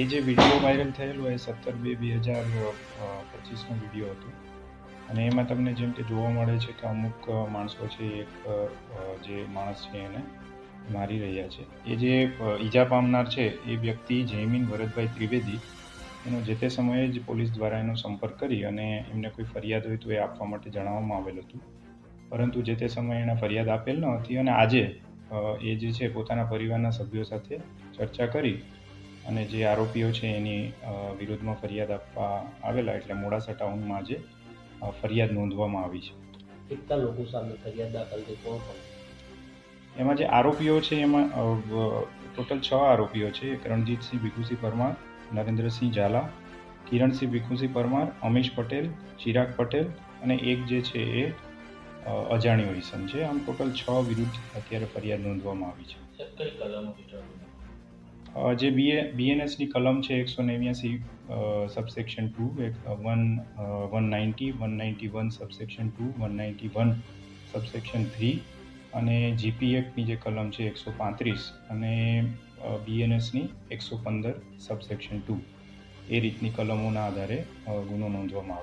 એ જે video viral થયેલો એ સત્તર બે બે હજાર પચીસનો વીડિયો હતો. અને એમાં તમને જેમ કે જોવા મળે છે કે અમુક માણસો છે, એક જે માણસ છે એને મારી રહ્યા છે. એ જે ઈજા પામનાર છે, એ વ્યક્તિ જયમીન ભરતભાઈ ત્રિવેદી, એનો જે તે સમયે જ પોલીસ દ્વારા એનો સંપર્ક કરી અને એમને કોઈ ફરિયાદ હોય તો એ આપવા માટે જણાવવામાં આવેલ હતું. પરંતુ જે તે સમયે એણે ફરિયાદ આપેલ ન હતી અને આજે એ જે છે, પોતાના પરિવારના સભ્યો સાથે ચર્ચા કરી અને જે આરોપીઓ છે એની વિરુદ્ધમાં ફરિયાદ આપવા આવેલા એટલે મોડાસા ટાઉનમાં આજે ફરિયાદ નોંધવામાં આવી છે. કેટલા લોકો સામે ફરિયાદ દાખલ થઈ? કોણ કોણ? એમાં જે આરોપીઓ છે એમાં ટોટલ છ આરોપીઓ છે. એક રણજીતસિંહ ભીખુસિંહ પરમાર નરેન્દ્રસિંહ ઝાલા કિરણસિંહ ભીખુસિંહ પરમાર અમીશ પટેલ ચિરાગ પટેલ અને એક જે છે એ અજાણ્યો ઇસમ છે. આમ ટોટલ છ વિરુદ્ધ અત્યારે ફરિયાદ નોંધવામાં આવી છે. કઈ કલમો હેઠળ જે બીએ બીએનએસની કલમ છે એકસો નેવ્યાસી સબસેક્શન ટુ એક one one ninety one ninety one subsection two one ninety one subsection three અને જીપીએફની જે કલમ છે એકસો પાંત્રીસ અને બીએનએસની એકસો પંદર સબસેક્શન ટુ એ રીતની કલમોના આધારે ગુનો નોંધવામાં આવ્યો